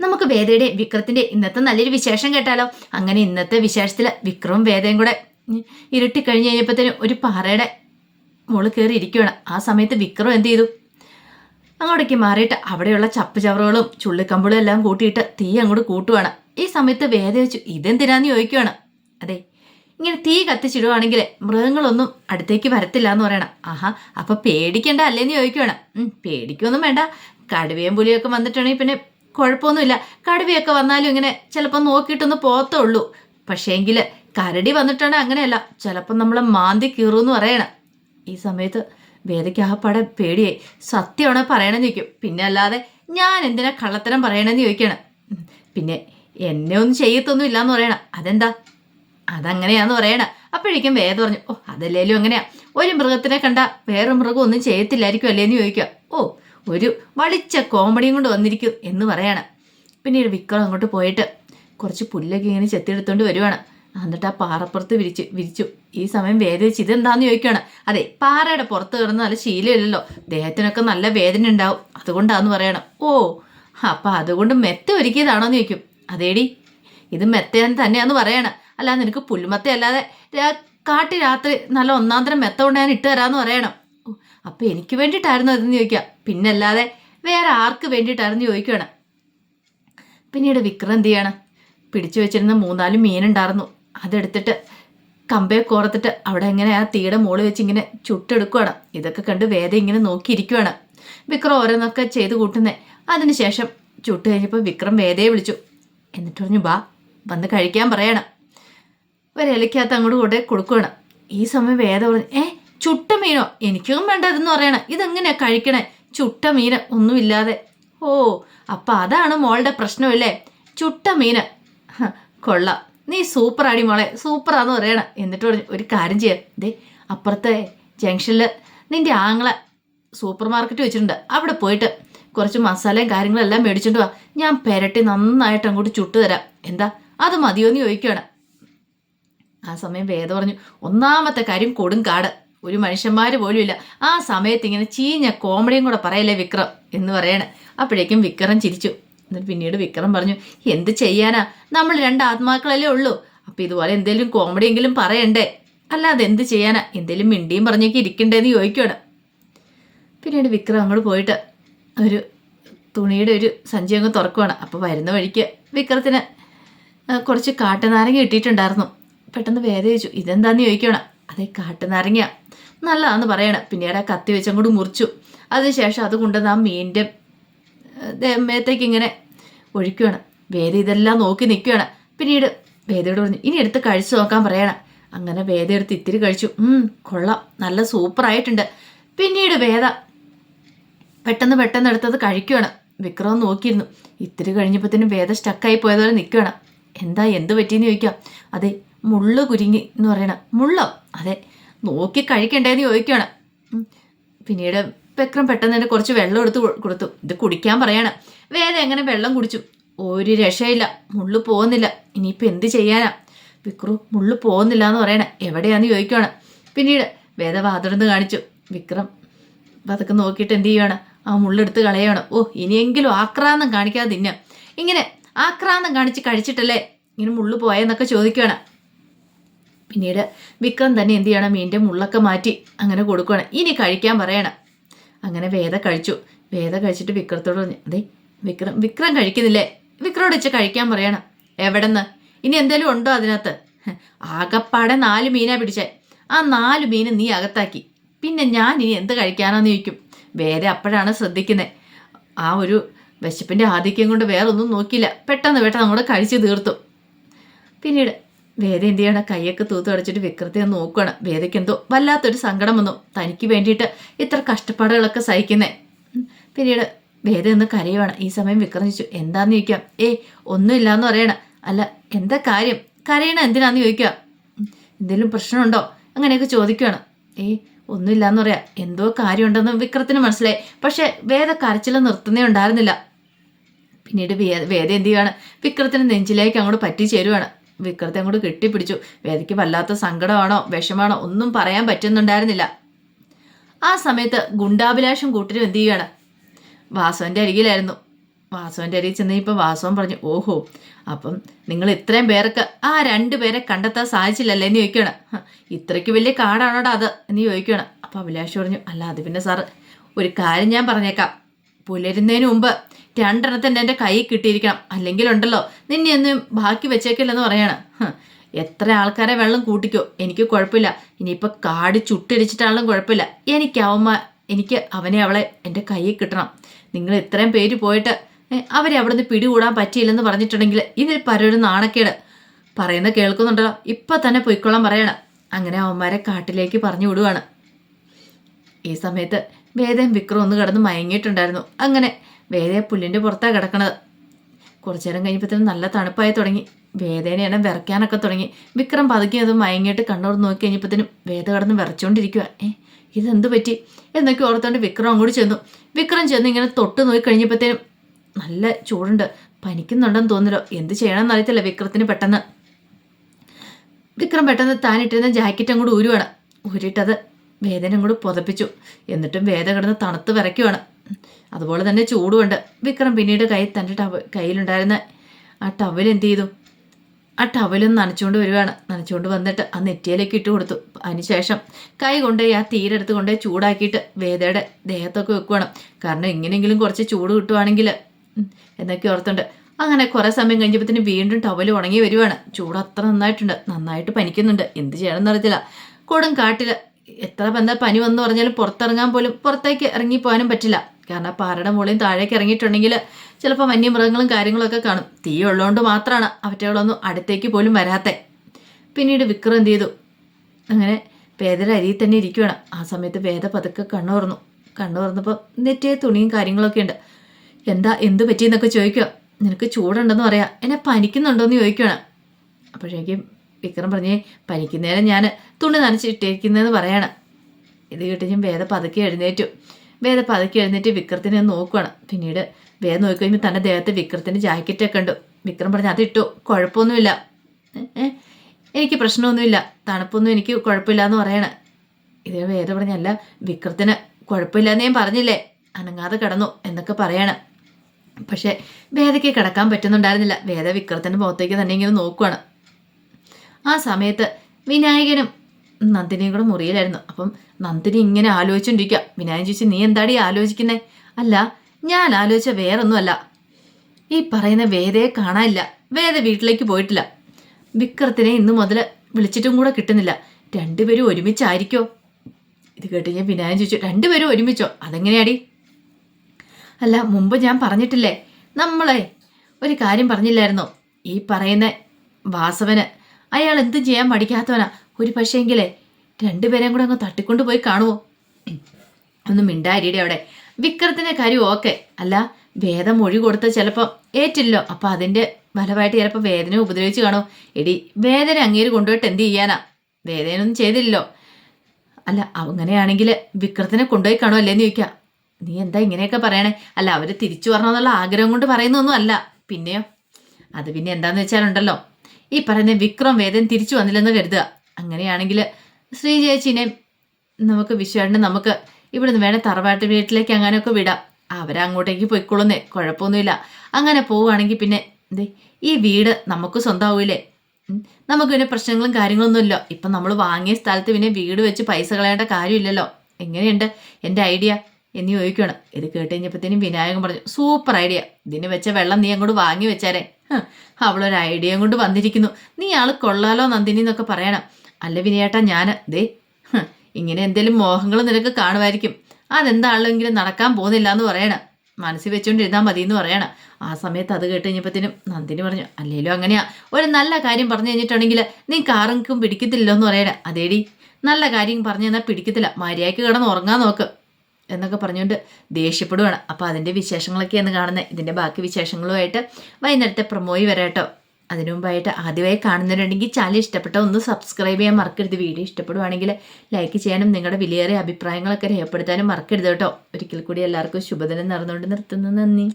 നമുക്ക് വേദയുടെ വിക്രത്തിന്റെ ഇന്നത്തെ നല്ലൊരു വിശേഷം കേട്ടാലോ? അങ്ങനെ ഇന്നത്തെ വിശേഷത്തിൽ വിക്രവും വേദയും കൂടെ ഇരുട്ടി കഴിഞ്ഞ് കഴിഞ്ഞപ്പോഴത്തേനും ഒരു പാറയുടെ മുകളിൽ കയറി ഇരിക്കുകയാണ് ആ സമയത്ത് വിക്രം എന്ത് ചെയ്തു? അങ്ങോട്ടേക്ക് മാറിയിട്ട് അവിടെയുള്ള ചപ്പ് ചവറുകളും ചുള്ളിക്കമ്പളും എല്ലാം കൂട്ടിയിട്ട് തീ അങ്ങോട്ട് കൂട്ടുവാണ്. ഈ സമയത്ത് വേദ വെച്ചു ഇതെന്തിനാന്ന് ചോദിക്കുവാണ്? അതെ ഇങ്ങനെ തീ കത്തിച്ചിടുവാണെങ്കിൽ മൃഗങ്ങളൊന്നും അടുത്തേക്ക് വരത്തില്ല എന്ന് പറയണം. ആഹാ അപ്പൊ പേടിക്കണ്ട അല്ലേന്ന് ചോദിക്കുവാണ്. പേടിക്കൊന്നും വേണ്ട. കടുവയും പുലിയൊക്കെ വന്നിട്ടുണ്ടെങ്കിൽ പിന്നെ കുഴപ്പമൊന്നുമില്ല. കടുവയൊക്കെ വന്നാലും ഇങ്ങനെ ചിലപ്പോൾ നോക്കിയിട്ടൊന്ന് പോകത്തുള്ളൂ. പക്ഷേങ്കിൽ കരടി വന്നിട്ടാണ് അങ്ങനെയല്ല. ചിലപ്പോൾ നമ്മളെ മാന്തി കീറുമെന്ന് പറയണം. ഈ സമയത്ത് വേദയ്ക്ക് പേടിയായി. സത്യമാണ് പറയണമെന്ന് ചോദിക്കും. പിന്നെ അല്ലാതെ ഞാൻ എന്തിനാ കള്ളത്തരം പറയണമെന്ന് ചോദിക്കണം. പിന്നെ എന്നെ ഒന്നും ചെയ്യത്തൊന്നും ഇല്ലാന്ന് പറയണം. അതെന്താ? അതങ്ങനെയാന്ന് പറയണം. അപ്പോഴേക്കും വേദ പറഞ്ഞു ഓ അതല്ലേലും അങ്ങനെയാ. ഒരു മൃഗത്തിനെ കണ്ട വേറെ മൃഗം ഒന്നും ചെയ്യത്തില്ലായിരിക്കും അല്ലേന്ന് ചോദിക്കുക. ഓ ഒരു വളിച്ച കോമഡിയും കൊണ്ട് വന്നിരിക്കും എന്ന് പറയാണ്. പിന്നീട് വിക്രം അങ്ങോട്ട് പോയിട്ട് കുറച്ച് പുല്ലൊക്കെ ഇങ്ങനെ ചെത്തിയെടുത്തോണ്ട് വരുവാണ്. എന്നിട്ട് ആ പാറപ്പുറത്ത് വിരിച്ചു വിരിച്ചു. ഈ സമയം വേദന വെച്ച് ഇതെന്താന്ന് ചോദിക്കുകയാണ് അതെ പാറയുടെ പുറത്ത് കിടന്ന് നല്ല ശീലമില്ലല്ലോ. ദേഹത്തിനൊക്കെ നല്ല വേദന ഉണ്ടാവും. അതുകൊണ്ടാന്ന് പറയണം. ഓ അപ്പം അതുകൊണ്ട് മെത്ത ഒരുക്കിയതാണോ എന്ന് ചോദിക്കും. അതേടി ഇത് മെത്തയെന്ന് തന്നെയാന്ന് പറയണം. അല്ല നിനക്ക് പുല്ലുമത്ത അല്ലാതെ കാട്ടി രാത്രി നല്ല ഒന്നാം തരം മെത്ത കൊണ്ട് ഞാൻ ഇട്ട് തരാമെന്ന് പറയണം. അപ്പൊ എനിക്ക് വേണ്ടിയിട്ടായിരുന്നു അതെന്ന് ചോദിക്കുക. പിന്നല്ലാതെ വേറെ ആർക്ക് വേണ്ടിയിട്ടായിരുന്നു ചോദിക്കുകയാണ്. പിന്നീട് വിക്രം എന്ത് ചെയ്യണം? പിടിച്ചു വെച്ചിരുന്ന മൂന്നാൽ മീനുണ്ടായിരുന്നു അതെടുത്തിട്ട് കമ്പയെ കോർത്തിട്ട് അവിടെ എങ്ങനെ ആ തീയുടെ മുകളിൽ വെച്ച് ഇങ്ങനെ ചുട്ടെടുക്കുകയാണ് ഇതൊക്കെ കണ്ട് വേദ ഇങ്ങനെ നോക്കിയിരിക്കുകയാണ് വിക്രം ഓരോന്നൊക്കെ ചെയ്ത് കൂട്ടുന്നേ. അതിനുശേഷം ചുട്ട് കഴിഞ്ഞപ്പോൾ വിക്രം വേദയെ വിളിച്ചു. എന്നിട്ട് പറഞ്ഞു ബാ വന്ന് കഴിക്കാൻ പറയണം. ഒരു ഇലക്കകത്ത് അങ്ങോട്ട് കൂടെ കൊടുക്കുകയാണ് ഈ സമയം വേദ പറഞ്ഞു ഏ ചുട്ട മീനോ? എനിക്കും വേണ്ട ഇതെന്ന് പറയണേ. ഇതെങ്ങനെയാ കഴിക്കണേ? ചുട്ട മീന് ഒന്നുമില്ലാതെ. ഓ അപ്പൊ അതാണ് മോളുടെ പ്രശ്നമല്ലേ ചുട്ട മീന്. കൊള്ള. നീ സൂപ്പറാടി മോളെ. സൂപ്പറാന്ന് പറയണ. എന്നിട്ട് പറഞ്ഞു ഒരു കാര്യം ചെയ്യാം. ദേ അപ്പുറത്തെ ജംഗ്ഷനിൽ നിന്റെ ആങ്ങളെ സൂപ്പർ മാർക്കറ്റ് വെച്ചിട്ടുണ്ട്. അവിടെ പോയിട്ട് കുറച്ച് മസാലയും കാര്യങ്ങളെല്ലാം മേടിച്ചിട്ട് വാ. ഞാൻ പെരട്ടി നന്നായിട്ട് അങ്ങോട്ട് ചുട്ടു തരാം. എന്താ? അത് മതിയോ എന്ന് ചോദിക്കുകയാണ് ആ സമയം വേദ പറഞ്ഞു ഒന്നാമത്തെ കാര്യം കൊടുങ്കാട് കാട്. ഒരു മനുഷ്യന്മാർ പോലും ഇല്ല ആ സമയത്ത് ഇങ്ങനെ ചീഞ്ഞ കോമഡിയും കൂടെ പറയല്ലേ വിക്രം എന്ന് പറയണേ. അപ്പോഴേക്കും വിക്രം ചിരിച്ചു. എന്നിട്ട് പിന്നീട് വിക്രം പറഞ്ഞു എന്ത് ചെയ്യാനാ? നമ്മൾ രണ്ട് ആത്മാക്കളല്ലേ ഉള്ളൂ. അപ്പം ഇതുപോലെ എന്തെങ്കിലും കോമഡി എങ്കിലും പറയണ്ടേ? അല്ലാതെ എന്ത് ചെയ്യാനാ? എന്തെങ്കിലും മിണ്ടിയും പറഞ്ഞൊക്കെ ഇരിക്കണ്ടേന്ന് ചോദിക്കുകയാണ് പിന്നീട് വിക്രം അങ്ങോട്ട് പോയിട്ട് ഒരു തുണിയുടെ ഒരു സഞ്ചി അങ്ങ് തുറക്കുവാണ്. അപ്പോൾ വരുന്ന വഴിക്ക് വിക്രത്തിന് കുറച്ച് കാട്ടുനാരങ്ങ ഇട്ടിട്ടുണ്ടായിരുന്നു പെട്ടെന്ന് വേദ ചോദിച്ചു ഇതെന്താന്ന് ചോദിക്കണം അതേ കാട്ടുനാരങ്ങ നല്ലതാന്ന് പറയണം. പിന്നീട് ആ കത്തി വെച്ചങ്ങോട്ട് മുറിച്ചു. അതിനുശേഷം അത് കൊണ്ടുവന്ന് ആ മീനിന്റെ മേത്തേക്ക് ഇങ്ങനെ ഒഴിക്കുകയാണ് വേദ ഇതെല്ലാം നോക്കി നിൽക്കുകയാണ് പിന്നീട് വേദയോട് പറഞ്ഞു ഇനി എടുത്ത് കഴിച്ചു നോക്കാൻ പറയണം. അങ്ങനെ വേദ എടുത്ത് ഇത്തിരി കഴിച്ചു. കൊള്ളാം. നല്ല സൂപ്പറായിട്ടുണ്ട്. പിന്നീട് വേദ പെട്ടെന്ന് പെട്ടെന്ന് എടുത്തത് കഴിക്കുകയാണ് വിക്രം നോക്കിയിരുന്നു. ഇത്തിരി കഴിഞ്ഞപ്പോഴത്തേനും വേദ സ്റ്റക്കായി പോയതുപോലെ നിൽക്കുകയാണ് എന്താ എന്ത് പറ്റിയെന്ന് ചോദിക്കാം. അതെ മുള്ളു കുരുങ്ങി എന്ന് പറയണം. മുള്ളോ? അതെ നോക്കി കഴിക്കണ്ടേന്ന് ചോദിക്കുകയാണ്. പിന്നീട് വിക്രം പെട്ടെന്ന് തന്നെ കുറച്ച് വെള്ളം എടുത്ത് കൊടുത്തു. ഇത് കുടിക്കാൻ പറയണം. വേറെ എങ്ങനെ വെള്ളം കുടിച്ചു. ഒരു രക്ഷയില്ല. മുള്ളു പോകുന്നില്ല. ഇനിയിപ്പോൾ എന്ത് ചെയ്യാനാ? വിക്രു മുള്ളു പോകുന്നില്ല എന്ന് പറയണേ. എവിടെയാന്ന് ചോദിക്കുകയാണ് പിന്നീട് വേദ കാണിച്ചു. വിക്രം അതൊക്കെ നോക്കിയിട്ട് എന്ത് ചെയ്യുകയാണ് ആ മുള്ളെടുത്ത് കളയാണ് ഓ ഇനിയെങ്കിലും ആക്രാന്തം കാണിക്കാതെ തിന്നാം ഇങ്ങനെ ആക്രാന്തം കാണിച്ച് കഴിച്ചിട്ടല്ലേ ഇങ്ങനെ മുള്ളു പോയെന്നൊക്കെ ചോദിക്കുകയാണ് പിന്നീട് വിക്രം തന്നെ എന്ത് ചെയ്യണം? മീന്റെ മുള്ളൊക്കെ മാറ്റി അങ്ങനെ കൊടുക്കുകയാണ് ഇനി കഴിക്കാൻ പറയണം. അങ്ങനെ വേദ കഴിച്ചു. വേദ കഴിച്ചിട്ട് വിക്രത്തോട് പറഞ്ഞു അതെ വിക്രം വിക്രം കഴിക്കുന്നില്ലേ? വിക്രോട് വെച്ച് കഴിക്കാൻ പറയണം. എവിടെന്ന്? ഇനി എന്തേലും ഉണ്ടോ അതിനകത്ത്? ആകപ്പാടെ നാല് മീനാ പിടിച്ചേ. ആ നാല് മീൻ നീ അകത്താക്കി. പിന്നെ ഞാൻ ഇനി എന്ത് കഴിക്കാനാന്ന് ചോദിക്കും. വേറെ അപ്പോഴാണ് ശ്രദ്ധിക്കുന്നത് ആ ഒരു വിശപ്പിന്റെ ആധിക്യം കൊണ്ട് വേറെ ഒന്നും നോക്കിയില്ല. പെട്ടെന്ന് പെട്ടെന്ന് അങ്ങോട്ട് കഴിച്ച് തീർത്തു. പിന്നീട് വേദ എന്ത് ചെയ്യണം? കൈയൊക്കെ തൂത്ത് അടച്ചിട്ട് വിക്രത്തെ നോക്കുകയാണ് വേദയ്ക്ക് എന്തോ വല്ലാത്തൊരു സങ്കടം വന്നു. തനിക്ക് വേണ്ടിയിട്ട് ഇത്ര കഷ്ടപ്പാടുകളൊക്കെ സഹിക്കുന്നേ. പിന്നീട് വേദ ഒന്ന് കരയുവാണ്. ഈ സമയം വിക്രം ചോദിച്ചു എന്താന്ന് ചോദിക്കാം? ഏ ഒന്നുമില്ലാന്ന് പറയണം. അല്ല എന്താ കാര്യം? കരയണ എന്തിനാന്ന് ചോദിക്കുക. എന്തെങ്കിലും പ്രശ്നമുണ്ടോ? അങ്ങനെയൊക്കെ ചോദിക്കുകയാണ് ഏ ഒന്നുമില്ലാന്ന് പറയാം. എന്തോ കാര്യമുണ്ടെന്ന് വിക്രത്തിന് മനസ്സിലായി. പക്ഷേ വേദ കരച്ചിൽ നിർത്തുന്നേ ഉണ്ടായിരുന്നില്ല. പിന്നീട് വേദ എന്ത് ചെയ്യുകയാണ് വിക്രത്തിന് നെഞ്ചിലേക്ക് അങ്ങോട്ട് പറ്റി ചേരുവാണ് വിക്രത്തെ അങ്ങോട്ട് കെട്ടിപ്പിടിച്ചു. വേദയ്ക്ക് വല്ലാത്ത സങ്കടമാണോ വിഷമാണോ ഒന്നും പറയാൻ പറ്റുന്നുണ്ടായിരുന്നില്ല. ആ സമയത്ത് ഗുണ്ടാഭിലാഷം കൂട്ടരും എന്ത് ചെയ്യുകയാണ് വാസവന്റെ അരികിലായിരുന്നു. വാസവന്റെ അരികിൽ ചെന്ന് ഇപ്പോൾ വാസവൻ പറഞ്ഞു ഓഹോ അപ്പം നിങ്ങൾ ഇത്രയും പേർക്ക് ആ രണ്ട് പേരെ കണ്ടെത്താൻ സാധിച്ചില്ലല്ലേ എന്ന് ചോദിക്കുകയാണ്. ഇത്രയ്ക്ക് വലിയ കാടാണോടാ അത്? എന്ന് ചോദിക്കുകയാണ്. അപ്പോൾ അഭിലാഷ് പറഞ്ഞു അല്ല അത് പിന്നെ സാറ് ഒരു കാര്യം ഞാൻ പറഞ്ഞേക്കാം. പുലരുന്നതിന് മുമ്പ് രണ്ടെണ്ണത്തിന്റെ എന്റെ കൈ കിട്ടിയിരിക്കണം. അല്ലെങ്കിൽ ഉണ്ടല്ലോ നിന്നെ ഒന്നും ബാക്കി വെച്ചേക്കില്ലെന്ന് പറയാണ്. എത്ര ആൾക്കാരെ വെള്ളം കൂട്ടിക്കോ? എനിക്ക് കുഴപ്പമില്ല. ഇനിയിപ്പോൾ കാട് ചുട്ടിടിച്ചിട്ടാണെങ്കിലും കുഴപ്പമില്ല. എനിക്ക് അവന്മാ എനിക്ക് അവനെ അവളെ എന്റെ കയ്യിൽ കിട്ടണം. നിങ്ങൾ ഇത്രയും പേര് പോയിട്ട് അവരെ അവിടെ നിന്ന് പിടികൂടാൻ പറ്റിയില്ലെന്ന് പറഞ്ഞിട്ടുണ്ടെങ്കിൽ ഇതിൽ പരൊരു നാണക്കേട്. പറയുന്ന കേൾക്കുന്നുണ്ടല്ലോ. ഇപ്പം തന്നെ പൊയ്ക്കൊള്ളാൻ പറയണം. അങ്ങനെ അവന്മാരെ കാട്ടിലേക്ക് പറഞ്ഞു വിടുവാണ്. ഈ സമയത്ത് വേദയും വിക്രം ഒന്ന് കിടന്ന് മയങ്ങിയിട്ടുണ്ടായിരുന്നു. അങ്ങനെ വേദയെ പുല്ലിന്റെ പുറത്താണ് കിടക്കണത്. കുറച്ചു നേരം കഴിഞ്ഞപ്പോഴത്തേനും നല്ല തണുപ്പായി തുടങ്ങി. വേദനയാണ് വിറയ്ക്കാനൊക്കെ തുടങ്ങി. വിക്രം പതുക്കി അത് മയങ്ങിയിട്ട് കണ്ണൂർ നോക്കി കഴിഞ്ഞപ്പോഴത്തേനും വേദ കിടന്ന് വിറച്ചുകൊണ്ടിരിക്കുക ഏ ഇതെന്ത് പറ്റി? എന്നൊക്കെ ഓർത്തോണ്ട് വിക്രം അങ്ങോട്ട് ചെന്നു. വിക്രം ചെന്ന് ഇങ്ങനെ തൊട്ട് നോക്കി കഴിഞ്ഞപ്പോഴത്തേനും നല്ല ചൂടുണ്ട്. പനിക്കുന്നുണ്ടെന്ന് തോന്നില്ലോ എന്ത് ചെയ്യണമെന്ന് അറിയത്തില്ല വിക്രത്തിന് പെട്ടെന്ന്. വിക്രം പെട്ടെന്ന് താനിട്ടിരുന്ന ജാക്കറ്റ് അങ്ങോട്ട് ഊരുവാണ്. ഊരിയിട്ടത് വേദന കൂടെ പുതപ്പിച്ചു. എന്നിട്ടും വേദ കിടന്ന് തണുത്ത് വിറയ്ക്കുവാണ്. അതുപോലെ തന്നെ ചൂടുമുണ്ട്. വിക്രം പിന്നീട് കൈ തന്റെ ടവ കയ്യിലുണ്ടായിരുന്ന ആ ടവൽ എന്ത് ചെയ്തു? ആ ടവലും നനച്ചുകൊണ്ട് വരുവാണ്. നനച്ചുകൊണ്ട് വന്നിട്ട് ആ നെറ്റിയിലേക്ക് ഇട്ട് കൊടുത്തു. അതിനുശേഷം കൈ കൊണ്ടുപോയി ആ തീരെടുത്ത് കൊണ്ടുപോയി ചൂടാക്കിയിട്ട് വേദയുടെ ദേഹത്തൊക്കെ വെക്കുവാണ്. കാരണം എങ്ങനെയെങ്കിലും കുറച്ച് ചൂട് കിട്ടുവാണെങ്കിൽ എന്നൊക്കെ ഓർത്തുണ്ട് അങ്ങനെ കുറേ സമയം കഴിഞ്ഞപ്പോഴത്തേന് വീണ്ടും ടവൽ ഉണങ്ങി വരുവാണ്. ചൂട് അത്ര നന്നായിട്ടുണ്ട്. നന്നായിട്ട് പനിക്കുന്നുണ്ട്. എന്ത് ചെയ്യണമെന്ന് അറിയത്തില്ല കൊടും കാട്ടിൽ എത്ര ബന്ധ പനി വന്നു പറഞ്ഞാലും പുറത്തിറങ്ങാൻ പോലും പുറത്തേക്ക് ഇറങ്ങിപ്പോകാനും പറ്റില്ല. കാരണം പാറയുടെ മുകളിൽ താഴേക്ക് ഇറങ്ങിയിട്ടുണ്ടെങ്കിൽ ചിലപ്പോൾ വന്യമൃഗങ്ങളും കാര്യങ്ങളൊക്കെ കാണും. തീ ഉള്ളതുകൊണ്ട് മാത്രമാണ് അവറ്റകളൊന്നും അടുത്തേക്ക് പോലും വരാത്തെ. പിന്നീട് വിക്രം എന്ത് ചെയ്തു? അങ്ങനെ വേദയുടെ അരിയിൽ തന്നെ ഇരിക്കുകയാണ് ആ സമയത്ത് വേദ പതുക്കെ കണ്ണു തുറന്നു കണ്ണു തുറന്നപ്പോൾ നെറ്റേ തുണിയും കാര്യങ്ങളൊക്കെ ഉണ്ട്. എന്താ എന്ത് പറ്റിയെന്നൊക്കെ ചോദിക്കുക. നിനക്ക് ചൂടുണ്ടെന്ന് പറയാം. എന്നെ പനിക്കുന്നുണ്ടോ എന്ന് ചോദിക്കുകയാണ് അപ്പോഴേക്കും വിക്രം പറഞ്ഞേ പനിക്കുന്നേരം ഞാൻ തുണി നനച്ചിട്ടിരിക്കുന്നതെന്ന് പറയാണ്. ഇത് കേട്ട് ഞാൻ വേദ പതുക്കെ എഴുന്നേറ്റു. വേദ പതുക്കെ എഴുന്നേറ്റ് വിക്രത്തിനെ നോക്കുകയാണ് പിന്നീട് വേദ നോക്കി കഴിയുമ്പോൾ തന്റെ ദേഹത്തെ വിക്രത്തിന്റെ ജാക്കറ്റൊക്കെ ഉണ്ട് വിക്രം പറഞ്ഞു അതിട്ടു കുഴപ്പമൊന്നുമില്ല. എനിക്ക് പ്രശ്നമൊന്നുമില്ല. തണുപ്പൊന്നും എനിക്ക് കുഴപ്പമില്ല എന്ന് പറയണേ. ഇത് വേദ പറഞ്ഞല്ല വിക്രത്തിന് കുഴപ്പമില്ലെന്ന് ഞാൻ പറഞ്ഞില്ലേ? അനങ്ങാതെ കിടന്നു എന്നൊക്കെ പറയണം. പക്ഷേ വേദയ്ക്ക് കിടക്കാൻ പറ്റുന്നുണ്ടായിരുന്നില്ല. വേദ വിക്രത്തിന്റെ മുഖത്തേക്ക് തന്നെ ഇങ്ങനെ നോക്കുവാണ്. ആ സമയത്ത് വിനായകനും നന്ദിനിയും കൂടെ മുറിയിലായിരുന്നു. അപ്പം നന്ദിനി ഇങ്ങനെ ആലോചിച്ചുകൊണ്ടിരിക്കുക വിനായകൻ ചോദിച്ചു നീ എന്താടി ആലോചിക്കുന്നേ? അല്ല ഞാൻ ആലോചിച്ച വേറൊന്നുമല്ല. ഈ പറയുന്ന വേദയെ കാണാനില്ല. വേദ വീട്ടിലേക്ക് പോയിട്ടില്ല. വിക്രത്തിനെ ഇന്നു മുതൽ വിളിച്ചിട്ടും കൂടെ കിട്ടുന്നില്ല. രണ്ടുപേരും ഒരുമിച്ചായിരിക്കോ? ഇത് കേട്ട് ഞാൻ വിനായകൻ ചോദിച്ചു രണ്ടുപേരും ഒരുമിച്ചോ? അതെങ്ങനെയാടി? അല്ല മുമ്പ് ഞാൻ പറഞ്ഞിട്ടില്ലേ നമ്മളെ ഒരു കാര്യം പറഞ്ഞില്ലായിരുന്നോ? ഈ പറയുന്ന വാസവന് അയാൾ എന്തും ചെയ്യാൻ മടിക്കാത്തവനാ. ഒരു പക്ഷേങ്കിലേ രണ്ടുപേരെയും കൂടെ അങ്ങ് തട്ടിക്കൊണ്ട് പോയി കാണുമോ ഒന്ന് മിണ്ടാരിയുടെ അവിടെ. വിക്രത്തിന്റെ കാര്യം ഓക്കെ. അല്ല വേദം മൊഴി കൊടുത്ത ചിലപ്പോൾ ഏറ്റില്ലോ അപ്പൊ അതിന്റെ ഫലമായിട്ട് ചിലപ്പോൾ വേദന ഉപദ്രവിച്ച് കാണോ. എടി വേദന അങ്ങേര് കൊണ്ടുപോയിട്ട് എന്ത് ചെയ്യാനാ? വേദനൊന്നും ചെയ്തില്ലല്ലോ. അല്ല അങ്ങനെയാണെങ്കിൽ വിക്രത്തിനെ കൊണ്ടുപോയി കാണോ അല്ലേന്ന് ചോദിക്കാം. നീ എന്താ ഇങ്ങനെയൊക്കെ പറയണേ? അല്ല അവർ തിരിച്ചു വരണമെന്നുള്ള ആഗ്രഹം കൊണ്ട് പറയുന്നൊന്നും അല്ല. പിന്നെയോ? അത് പിന്നെ എന്താന്ന് വെച്ചാലുണ്ടല്ലോ. ഈ പറയുന്ന വിക്രം വേദൻ തിരിച്ചു വന്നില്ലെന്ന് കരുതുക. അങ്ങനെയാണെങ്കിൽ ശ്രീ ചേച്ചിനെ നമുക്ക് വിശ്വാണ്ട് നമുക്ക് ഇവിടുന്ന് വേണേൽ തറവാട്ട് വീട്ടിലേക്ക് അങ്ങനെയൊക്കെ വിടാം. അവരങ്ങോട്ടേക്ക് പോയിക്കൊള്ളുന്നേ കുഴപ്പമൊന്നുമില്ല. അങ്ങനെ പോവുകയാണെങ്കിൽ പിന്നെ എന്തേ ഈ വീട് നമുക്ക് സ്വന്തമാവൂലേ? നമുക്ക് പിന്നെ പ്രശ്നങ്ങളും കാര്യങ്ങളൊന്നും ഇല്ല ഇപ്പം നമ്മൾ വാങ്ങിയ സ്ഥലത്ത് പിന്നെ വീട് വെച്ച് പൈസ കളയേണ്ട കാര്യമില്ലല്ലോ. എങ്ങനെയുണ്ട് എന്റെ ഐഡിയ? എന്ന് ചോദിക്കുകയാണ് ഇത് കേട്ട് കഴിഞ്ഞപ്പോഴത്തേനും വിനായകൻ പറഞ്ഞു സൂപ്പർ ഐഡിയ. ഇതിന് വെച്ച വെള്ളം നീ അങ്ങോട്ട് വാങ്ങി വെച്ചാരേ. അവളൊരു ഐഡിയയും കൊണ്ട് വന്നിരിക്കുന്നു. നീ ആൾ കൊള്ളാലോ നന്ദിനി എന്നൊക്കെ പറയണം. അല്ല വിനയേട്ടാ ഞാൻ ദേ ഇങ്ങനെ എന്തേലും മോഹങ്ങൾ നിനക്ക് കാണുമായിരിക്കും. അതെന്താണെങ്കിലും നടക്കാൻ പോകുന്നില്ല എന്ന് പറയണം. മനസ്സിൽ വെച്ചുകൊണ്ടിരുന്നാൽ മതി എന്ന് പറയണം. ആ സമയത്ത് അത് കേട്ട് കഴിഞ്ഞപ്പോഴത്തേനും നന്ദിനി പറഞ്ഞു അല്ലേലും അങ്ങനെയാ. ഒരു നല്ല കാര്യം പറഞ്ഞു കഴിഞ്ഞിട്ടുണ്ടെങ്കിൽ നീ കാറെങ്കിലും പിടിക്കത്തില്ലോ എന്ന് പറയണേ. അതേടി. നല്ല കാര്യം പറഞ്ഞു തന്നാൽ പിടിക്കത്തില്ല. മര്യാദയ്ക്ക് കിടന്ന് ഉറങ്ങാൻ നോക്ക്. എന്നൊക്കെ പറഞ്ഞുകൊണ്ട് ദേഷ്യപ്പെടുവാണ്. അപ്പോൾ അതിന്റെ വിശേഷങ്ങളൊക്കെയാണ് കാണുന്നത് ഇതിന്റെ ബാക്കി വിശേഷങ്ങളുമായിട്ട് വൈകുന്നേരത്തെ പ്രമോയി വരാട്ടോ. അതിനു മുമ്പായിട്ട് ആദ്യമായി കാണുന്നവരുണ്ടെങ്കിൽ ചാനൽ ഇഷ്ടപ്പെട്ട ഒന്ന് സബ്സ്ക്രൈബ് ചെയ്യാൻ മറക്കരുത്. വീഡിയോ ഇഷ്ടപ്പെടുവാണെങ്കിൽ ലൈക്ക് ചെയ്യാനും നിങ്ങളുടെ വിലയേറെ അഭിപ്രായങ്ങളൊക്കെ രേഖപ്പെടുത്താനും മറക്കരുത് കേട്ടോ. ഒരിക്കൽ കൂടി എല്ലാവർക്കും ശുഭദിനം നടന്നുകൊണ്ട് നിർത്തുന്നു. നന്ദി.